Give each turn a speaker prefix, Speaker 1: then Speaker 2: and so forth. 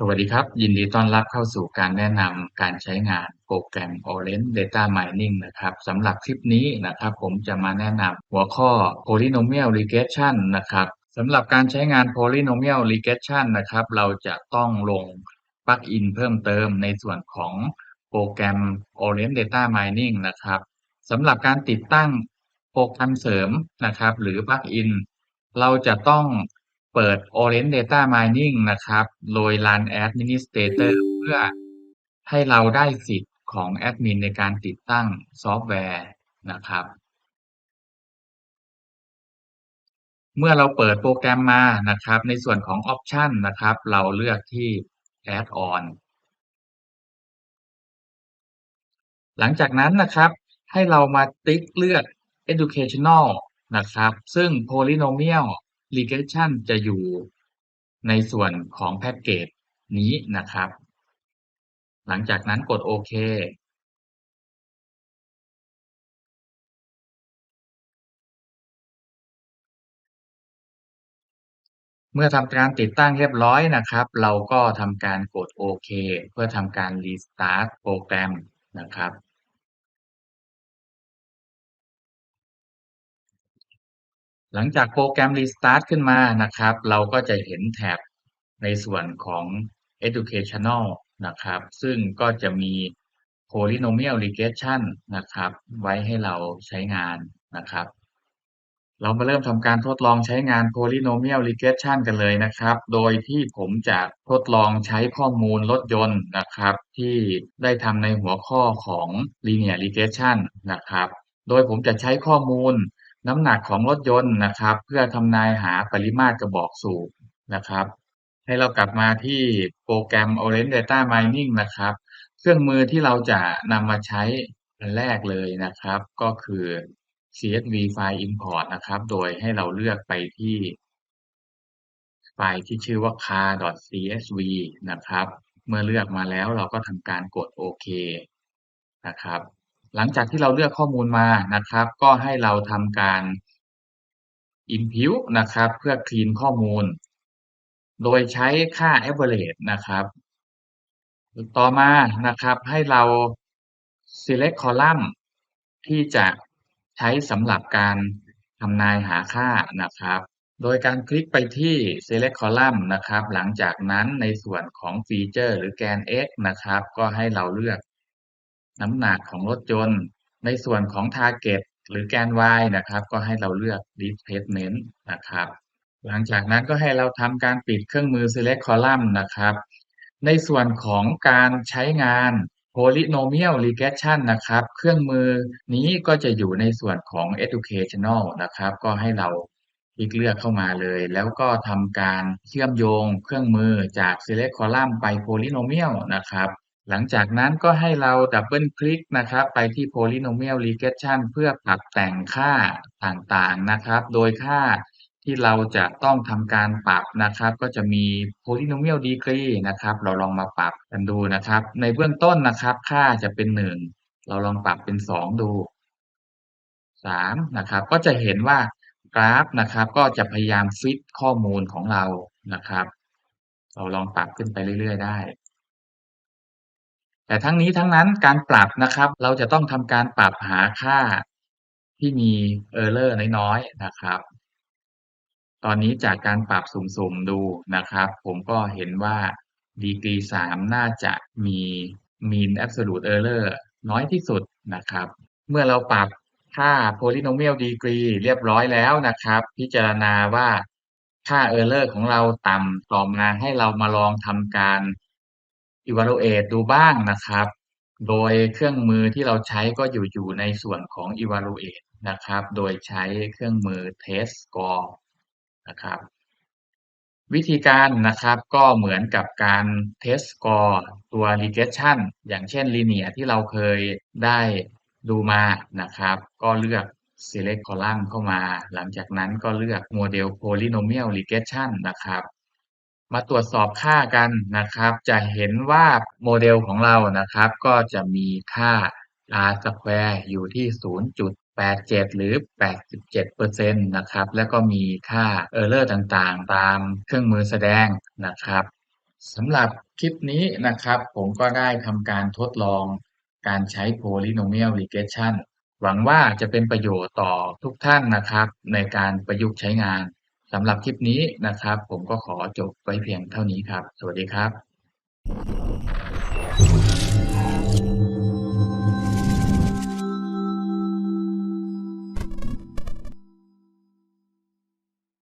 Speaker 1: สวัสดีครับ ยินดีต้อนรับเข้าสู่การแนะนำการใช้งานโปรแกรม Orange Data Mining นะครับสำหรับคลิปนี้นะครับ ผมจะมาแนะนำหัวข้อ Polynomial Regression นะครับสำหรับการใช้งาน Polynomial Regression นะครับ เราจะต้องลงปลั๊กอินเพิ่มเติมในส่วนของโปรแกรม Orange Data Mining นะครับสำหรับการติดตั้งโปรแกรมเสริมนะครับ หรือปลั๊กอินเราจะต้อง เปิด Orange Data Mining นะครับ โดย Run Administrator เพื่อให้เราได้สิทธิ์ของแอดมินในการติดตั้งซอฟต์แวร์นะครับ เมื่อเราเปิดโปรแกรมมานะครับ ในส่วนของ Option นะครับ เราเลือกที่ Add on หลังจากนั้นนะครับ ให้เรามาติ๊กเลือก Educational นะครับ ซึ่ง Polynomial regression จะอยู่ในส่วนของแพ็กเกจนี้นะครับ หลังจากนั้นกดโอเคเมื่อทำการติดตั้งเรียบร้อยนะครับ เราก็ทำการกดโอเคเพื่อทำการรีสตาร์ทโปรแกรมนะครับ หลังจากโปรแกรมรีสตาร์ทขึ้นมานะครับ เราก็จะเห็นแท็บในส่วนของ educational นะครับ ซึ่งก็จะมี polynomial regression นะครับ ไว้ให้เราใช้งานนะครับ เรามาเริ่มทำการทดลองใช้งาน polynomial regression กันเลยนะครับ โดยที่ผมจะทดลองใช้ข้อมูลรถยนต์นะครับ ที่ได้ทำในหัวข้อของ linear regression นะครับ โดยผมจะใช้ข้อมูล น้ำหนักของรถยนต์นะครับ เพื่อทำนายหาปริมาตรกระบอกสูบนะครับ ให้เรากลับมาที่โปรแกรม Orange Data Mining นะครับ เครื่องมือที่เราจะนำมาใช้อันแรกเลยนะครับ ก็คือ CSV File Import นะครับ โดยให้เราเลือกไปที่ไฟล์ที่ชื่อว่า car.csv นะครับ เมื่อเลือกมาแล้วเราก็ทำการกดโอเคนะครับ หลังจากที่เราเลือกข้อมูลมานะครับ ก็ให้เราทำการ impute นะครับ เพื่อคลีนข้อมูล โดยใช้ค่า average นะครับ ต่อมานะครับให้เรา select column ที่จะใช้สำหรับการทำนายหาค่านะครับ โดยการคลิกไปที่ select column นะครับ หลังจากนั้นในส่วนของฟีเจอร์หรือแกน x นะครับ ก็ให้เราเลือก น้ำหนักของรถยนต์ ในส่วนของ Target หรือแกน y นะครับ ก็ให้เราเลือก Displacement นะครับ หลังจากนั้นก็ให้เราทำการปิดเครื่องมือ Select Column นะครับ ในส่วนของการใช้งาน Polynomial Regression นะครับ เครื่องมือนี้ก็จะอยู่ในส่วนของ Educational นะครับ ก็ให้เราคลิกเลือกเข้ามาเลย แล้วก็ทำการเชื่อมโยงเครื่องมือจาก Select Column ไป Polynomial นะครับ หลังจากนั้นก็ให้เราดับเบิลคลิกนะครับ ไปที่ polynomial regression เพื่อปรับแต่งค่าต่างๆนะครับ โดยค่าที่เราจะต้องทำการปรับนะครับ ก็จะมี polynomial degree นะครับ เราลองมาปรับกันดูนะครับ ในเบื้องต้นนะครับ ค่าจะเป็น 1 เราลองปรับเป็น 2 ดู 3 นะครับ ก็จะเห็นว่ากราฟนะครับ ก็จะพยายามฟิตข้อมูลของเรานะครับ เราลองปรับขึ้นไปเรื่อย ๆ ได้ แต่ทั้งนี้ทั้งนั้นการปรับนะครับ เราจะต้องทำการปรับหาค่าที่มี Error น้อยๆนะครับ ตอนนี้จากการปรับสุ่มๆดูนะครับ ผมก็เห็นว่าดีกรี3น่าจะมี Mean Absolute Error น้อยที่สุดนะครับ เมื่อเราปรับค่า Polynomial Degree เรียบร้อยแล้วนะครับ พิจารณาว่าค่า Error ของเราต่ำต่อมาให้เรามาลองทำการ evaluate ดูบ้างนะครับ โดยเครื่องมือที่เราใช้ก็อยู่อยู่ในส่วนของ evaluate นะครับ โดยใช้เครื่องมือ test score นะครับวิธีการนะครับก็เหมือนกับการ test score ตัว regression อย่างเช่น linear ที่เราเคยได้ดูมานะครับ ก็เลือก select column เข้ามา หลังจากนั้นก็เลือกโมเดล polynomial regression นะครับ มาตรวจสอบค่ากันนะครับ จะเห็นว่าโมเดลของเรานะครับ ก็จะมีค่า r square อยู่ที่ 0.87 หรือ 87%นะครับ แล้วก็มีค่า error ต่างๆ ตามเครื่องมือแสดงนะครับสำหรับคลิปนี้นะครับ ผมก็ได้ทำการทดลองการใช้ polynomial regression หวังว่าจะเป็นประโยชน์ต่อทุกท่านนะครับ ในการประยุกต์ใช้งาน สำหรับคลิปนี้นะครับ ผมก็ขอจบไว้เพียงเท่านี้ครับ สวัสดีครับ